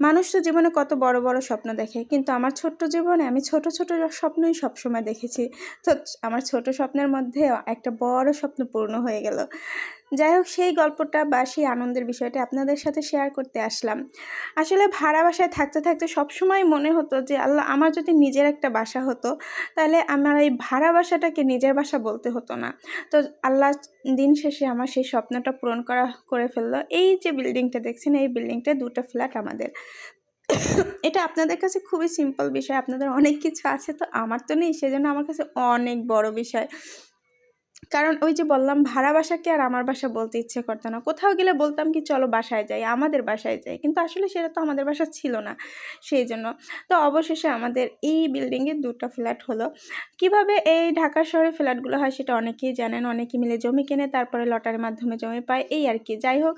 মানুষ তো জীবনে কত বড় বড় স্বপ্ন দেখে, কিন্তু আমার ছোট্ট জীবনে আমি ছোট ছোট স্বপ্নই সবসময় দেখেছি। তো আমার ছোট স্বপ্নের মধ্যে একটা বড় স্বপ্ন পূর্ণ হয়ে গেল। যাই হোক সেই গল্পটা বা সেই আনন্দের বিষয়টা আপনাদের সাথে শেয়ার করতে আসলাম। আসলে ভাড়া বাসায় থাকতে থাকতে সবসময় মনে হতো যে, আল্লাহ, আমার যদি নিজের একটা বাসা হতো, তাহলে আমার এই ভাড়া বাসাটাকে নিজের বাসা বলতে হতো না। তো আল্লাহ দিন শেষে আমার সেই স্বপ্নটা পূরণ করা, করে ফেলল। এই যে বিল্ডিংটা দেখছেন, এই বিল্ডিংটা দুটো ফ্ল্যাট আমাদের। এটা আপনাদের কাছে খুবই সিম্পল বিষয়, আপনাদের অনেক কিছু আছে, তো আমার তো নেই, সেজন্য আমার কাছে অনেক বড় বিষয়। কারণ ওই যে বললাম, ভাড়া বাসাকে আর আমার বাসা বলতে ইচ্ছে করতো না। কোথাও গেলে বলতাম কি, চলো বাসায় যাই, আমাদের বাসায় যাই। কিন্তু আসলে সেটা তো আমাদের বাসা ছিল না সেই জন্য। তো অবশেষে আমাদের এই বিল্ডিংয়ে দুটো ফ্ল্যাট হলো। কীভাবে এই ঢাকা শহরে ফ্ল্যাটগুলো হয় সেটা অনেকেই জানেন। অনেকে মিলে জমি কেনে, তারপরে লটারির মাধ্যমে জমি পায়, এই আর কি। যাই হোক,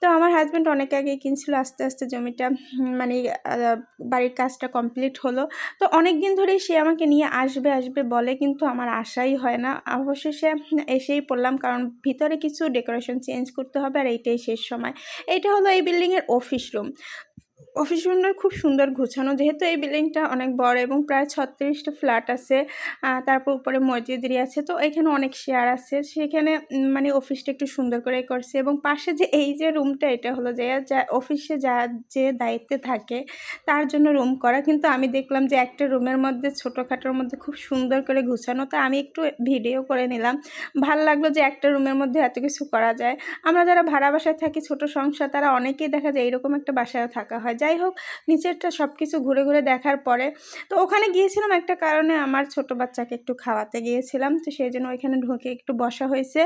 তো আমার হাজব্যান্ড অনেক আগে কিনছিল, আস্তে আস্তে জমিটা মানে বাড়ির কাজটা কমপ্লিট হলো। তো অনেক দিন ধরেই সে আমাকে নিয়ে আসবে আসবে বলে, কিন্তু আমার আশাই হয় না। অবশেষে এসেই পড়লাম। কারণ ভিতরে কিছু ডেকোরেশন চেঞ্জ করতে হবে আর এইটাই শেষ সময়। এইটা হলো এই বিল্ডিংয়ের অফিস রুম অফিস রুমটা খুব সুন্দর গুছানো। যেহেতু এই বিল্ডিংটা অনেক বড় এবং প্রায় ছত্রিশটা ফ্ল্যাট আছে তারপর উপরে মসজিদেরই আছে, তো এখানে অনেক শেয়ার আছে। সেখানে মানে অফিসটা একটু সুন্দর করে করছে এবং পাশে যে এই যে রুমটা, এটা হলো যে অফিসে যা যে দায়িত্বে থাকে, তার জন্য রুম করা। কিন্তু আমি দেখলাম যে একটা রুমের মধ্যে, ছোটোখাটোর মধ্যে খুব সুন্দর করে গুছানো। তো আমি একটু ভিডিও করে নিলাম। ভালো লাগল যে একটা রুমের মধ্যে এত কিছু করা যায়। আমরা যারা ভাড়া বাসায় থাকি, ছোট সংসার, তারা অনেকেই দেখা যায় এরকম একটা বাসায় থাকা হয়। যাই হোক, নিচেরটা সব কিছু ঘুরে ঘুরে দেখার পরে, তো ওখানে গিয়েছিলাম একটা কারণে আমার ছোট বাচ্চাকে একটু খাওয়াতে গিয়েছিলাম, তো সেই জন্য ওইখানে ঢুকে একটু বসা হয়েছে।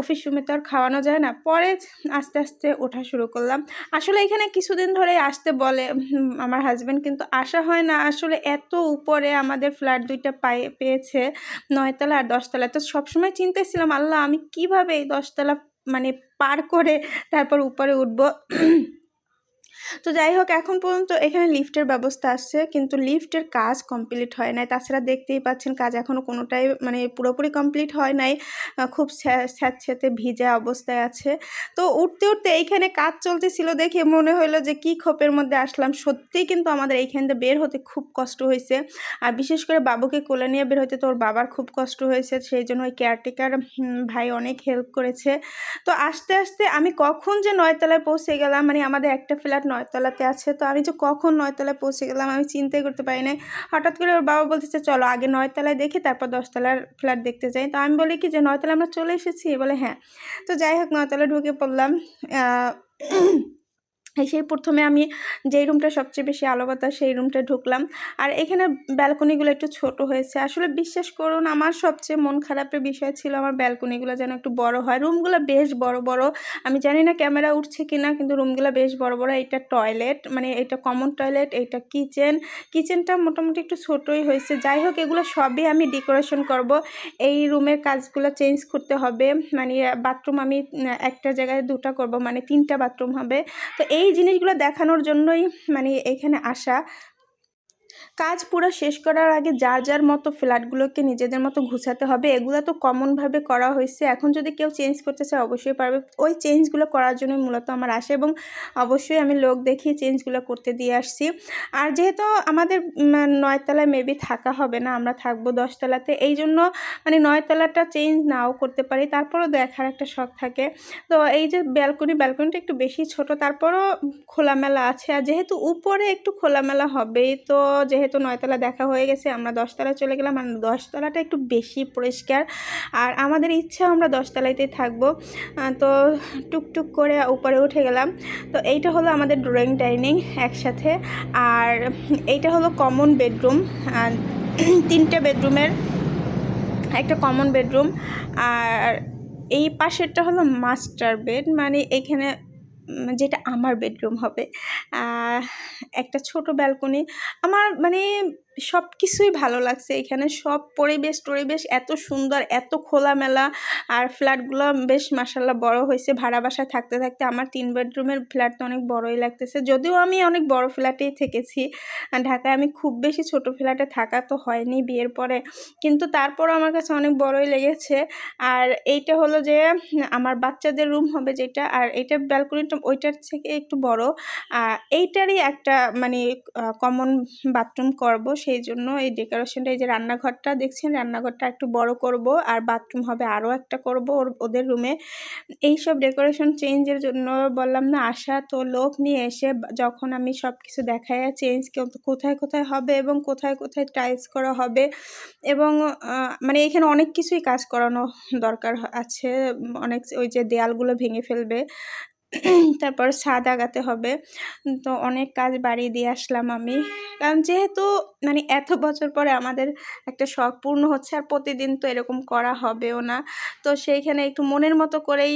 অফিস রুমে তো আর খাওয়ানো যায় না, পরে আস্তে আস্তে ওঠা শুরু করলাম। আসলে এখানে কিছুদিন ধরে আসতে বলে আমার হাজব্যান্ড কিন্তু আসা হয় না। আসলে এত উপরে আমাদের ফ্ল্যাট দুইটা পায়ে পেয়েছে, নয়তলা আর দশতলা। তো সবসময় চিন্তাছিলাম আল্লাহ, আমি কীভাবে এই দশতলা মানে পার করে তারপর উপরে উঠবো? তো যাই হোক এখন পর্যন্ত এখানে লিফটের ব্যবস্থা আছে, কিন্তু লিফটের কাজ কমপ্লিট হয় নাই। তাছাড়া দেখতেই পাচ্ছেন কাজ এখনও কোনোটাই মানে পুরোপুরি কমপ্লিট হয় নাই। খুব স্যাঁতস্যাঁতে ভিজা অবস্থায় আছে। তো উঠতে উঠতে এইখানে কাজ চলতেছিল দেখে মনে হলো যে কি খোপের মধ্যে আসলাম। সত্যিই কিন্তু আমাদের এইখান থেকে বের হতে খুব কষ্ট হয়েছে আর বিশেষ করে বাবুকে কোলে নিয়ে বের হতে তোর বাবার খুব কষ্ট হয়েছে, সেই জন্য ওই কেয়ারটেকার ভাই অনেক হেল্প করেছে। তো আস্তে আস্তে আমি কখন যে নয়তলায় পৌঁছে গেলাম মানে আমাদের একটা ফ্ল্যাট নয়তলাতে আছে। তো আমি যে কখন নয়তলায় পৌঁছে গেলাম আমি চিন্তাই করতে পারি নাই। হঠাৎ করে ওর বাবা বলতেছে, চলো আগে নয়তলায় দেখি তারপর দশতলার ফ্ল্যাট দেখতে যাই। তো আমি বলি কি যে নয়তলা আমরা চলে এসেছি? বলে হ্যাঁ। তো যাই হোক নয়তলা ঢুকে পড়লাম। সেই প্রথমে আমি যেই রুমটা সবচেয়ে বেশি আলো বাতাস সেই রুমটা ঢুকলাম। আর এখানে ব্যালকনিগুলো একটু ছোট হয়েছে। আসলে বিশ্বাস করুন, আমার সবচেয়ে মন খারাপের বিষয় ছিল আমার ব্যালকনিগুলো যেন একটু বড় হয়। রুমগুলো বেশ বড় বড়। আমি জানি না ক্যামেরা উঠছে কি না কিন্তু রুমগুলো বেশ বড় বড়। এইটা টয়লেট মানে এটা কমন টয়লেট এইটা কিচেন কিচেনটা মোটামুটি একটু ছোটোই হয়েছে। যাই হোক, এগুলো সবই আমি ডেকোরেশন করব। এই রুমের কাজগুলো চেঞ্জ করতে হবে। মানে বাথরুম আমি একটা জায়গায় দুটা করব মানে তিনটা বাথরুম হবে। তো এই এই জিনিসগুলো দেখানোর জন্যই মানে এখানে আসা কাজ পুরো শেষ করার আগে যার যার মতো ফ্ল্যাটগুলোকে নিজেদের মতো গুছাতে হবে, এগুলো তো কমনভাবে করা হয়েছে। এখন যদি কেউ চেঞ্জ করতে চায়, অবশ্যই পারবে। ওই চেঞ্জগুলো করার জন্যই মূলত আমার আসে এবং অবশ্যই আমি লোক দেখিয়ে চেঞ্জগুলো করতে দিয়ে আসছি। আর যেহেতু আমাদের নয়তলায় মেবি থাকা হবে না, আমরা থাকব দশতলাতে, এই জন্য মানে নয়তলাটা চেঞ্জ নাও করতে পারি। তারপরও দেখার একটা শখ থাকে। তো এই যে ব্যালকনি ব্যালকনিটা একটু বেশি ছোট, তারপরও খোলামেলা আছে। আর যেহেতু উপরে একটু খোলামেলা হবেই, তো যেহেতু নয়তলা দেখা হয়ে গেছে, আমরা দশতলায় চলে গেলাম। আর দশতলাটা একটু বেশি পরিষ্কার। আর আমাদের ইচ্ছা আমরা দশতলাইতেই থাকব। তো টুকটুক করে উপরে উঠে গেলাম। তো এইটা হলো আমাদের ড্রয়িং ডাইনিং একসাথে। আর এইটা হলো কমন বেডরুম। তিনটে বেডরুমের একটা কমন বেডরুম। আর এই পাশেরটা হলো মাস্টার বেড। মানে এখানে যেটা আমার বেডরুম হবে। একটা ছোট ব্যালকনি আমার মানে সব কিছুই ভালো লাগছে। এখানে সব পরিবেশ টরিবেশ এত সুন্দর, এত খোলামেলা। আর ফ্ল্যাটগুলো বেশ মাসাল্লাহ বড় হয়েছে। ভাড়া বাসায় থাকতে থাকতে আমার তিন বেডরুমের ফ্ল্যাট তো অনেক বড়ই লাগতেছে। যদিও আমি অনেক বড় ফ্ল্যাটেই থেকেছি। ঢাকায় আমি খুব বেশি ছোট ফ্ল্যাটে থাকা তো হয়নি বিয়ের পরে। কিন্তু তারপরও আমার কাছে অনেক বড়ই লেগেছে। আর এইটা হলো যে, আমার বাচ্চাদের রুম হবে যেটা, আর এইটা ব্যালকনিটা ওইটার থেকে একটু বড়। এইটারই একটা মানে কমন বাথরুম করব। সেই জন্য এই ডেকোরেশনটা এই যে রান্নাঘরটা দেখছেন, রান্নাঘরটা একটু বড় করব আর বাথরুম হবে আরও একটা করব ওদের রুমে এইসব ডেকোরেশন চেঞ্জের জন্য বললাম না, আসা তো লোক নিয়ে এসে যখন আমি সব কিছু দেখাই চেঞ্জ কোথায় কোথায় হবে এবং কোথায় কোথায় টাইলস করা হবে এবং মানে এখানে অনেক কিছুই কাজ করানো দরকার আছে। অনেক, ওই যে দেয়ালগুলো ভেঙে ফেলবে। তারপর ছাদ আগাতে হবে। তো অনেক কাজ বাড়ি দিয়ে আসলাম আমি। কারণ যেহেতু মানে এত বছর পরে আমাদের একটা শখ পূর্ণ হচ্ছে আর প্রতিদিন তো এরকম করা হবেও না। তো সেইখানে একটু মনের মতো করেই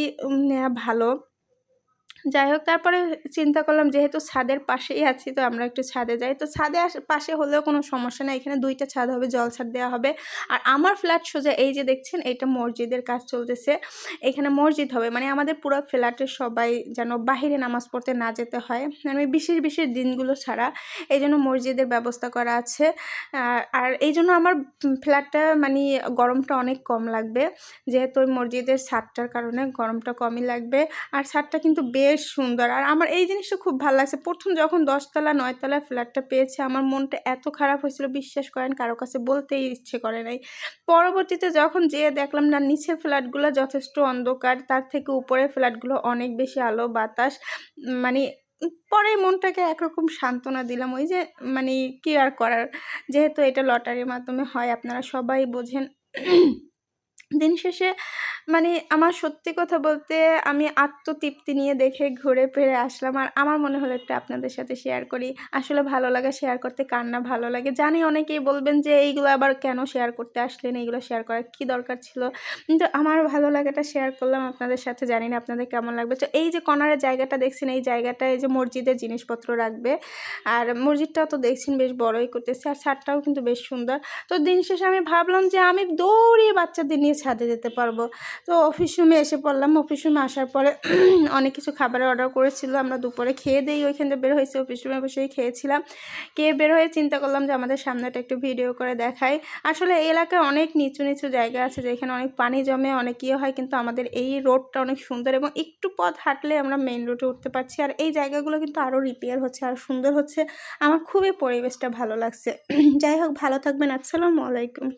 নেওয়া ভালো। যাই হোক, তারপরে চিন্তা করলাম যেহেতু ছাদের পাশেই আছি, তো আমরা একটু ছাদে যাই। তো ছাদে পাশে হলেও কোনো সমস্যা নেই, এখানে দুইটা ছাদ হবে, জল ছাদ দেওয়া হবে। আর আমার ফ্ল্যাট সোজা এই যে দেখছেন এটা মসজিদের কাজ চলতেছে। এখানে মসজিদ হবে মানে আমাদের পুরো ফ্ল্যাটের সবাই যেন বাহিরে নামাজ পড়তে না যেতে হয়। মানে বিশেষ বিশেষ দিনগুলো ছাড়া এই জন্য মসজিদের ব্যবস্থা করা আছে। আর এই জন্য আমার ফ্ল্যাটটা মানে গরমটা অনেক কম লাগবে। যেহেতু মসজিদের ছাদটার কারণে গরমটা কমই লাগবে। আর ছাদটা কিন্তু বেশ বেশ সুন্দর। আর আমার এই জিনিসটা খুব ভালো লাগছে। প্রথম যখন দশতলা, নয়তলা ফ্ল্যাটটা পেয়েছে, আমার মনটা এত খারাপ হয়েছিল, বিশ্বাস করেন, কারও কাছে বলতেই ইচ্ছে করে নাই। পরবর্তীতে যখন যেয়ে দেখলাম, না, নিচের ফ্ল্যাটগুলো যথেষ্ট অন্ধকার, তার থেকে উপরের ফ্ল্যাটগুলো অনেক বেশি আলো, বাতাস মানে পরে মনটাকে একরকম সান্ত্বনা দিলাম। ওই যে মানে কি আর করার, যেহেতু এটা লটারির মাধ্যমে হয়, আপনারা সবাই বোঝেন। দিন শেষে মানে আমার সত্যি কথা বলতে আমি আত্মতৃপ্তি নিয়ে দেখে ঘুরে ফিরে আসলাম। আর আমার মনে হলো একটু আপনাদের সাথে শেয়ার করি। আসলে ভালো লাগে শেয়ার করতে কার না ভালো লাগে? জানি অনেকেই বলবেন যে, এইগুলো আবার কেন শেয়ার করতে আসলেন? এইগুলো শেয়ার করার কি দরকার ছিল? কিন্তু আমার ভালো লাগাটা শেয়ার করলাম আপনাদের সাথে। জানি না আপনাদের কেমন লাগবে। তো এই যে কনারের জায়গাটা দেখছেন, এই জায়গাটা এই যে মসজিদের জিনিসপত্র রাখবে। আর মসজিদটাও তো দেখছেন বেশ বড়ই করতেছে। আর ছাদটাও কিন্তু বেশ সুন্দর। তো দিন শেষে আমি ভাবলাম যে, আমি দৌড়িয়ে বাচ্চাদের নিয়ে ছাদে যেতে পারব। তো অফিস রুমে এসে পড়লাম। অফিস রুমে আসার পরে অনেক কিছু খাবারের অর্ডার করেছিল। আমরা দুপুরে খেয়ে দিই ওইখান থেকে বের হয়েছে। অফিস রুমে বসেই খেয়েছিলাম। খেয়ে বের হয়ে চিন্তা করলাম যে আমাদের সামনেটা একটু ভিডিও করে দেখাই। আসলে এই এলাকায় অনেক নিচু নিচু জায়গা আছে যেখানে অনেক পানি জমে, অনেক ইয়ে হয়। কিন্তু আমাদের এই রোডটা অনেক সুন্দর এবং একটু পথ হাঁটলে আমরা মেন রোডে উঠতে পারছি। আর এই জায়গাগুলো কিন্তু আরও রিপেয়ার হচ্ছে, আর সুন্দর হচ্ছে। আমার খুবই পরিবেশটা ভালো লাগছে। যাই হোক, ভালো থাকবেন। আসসালামু আলাইকুম।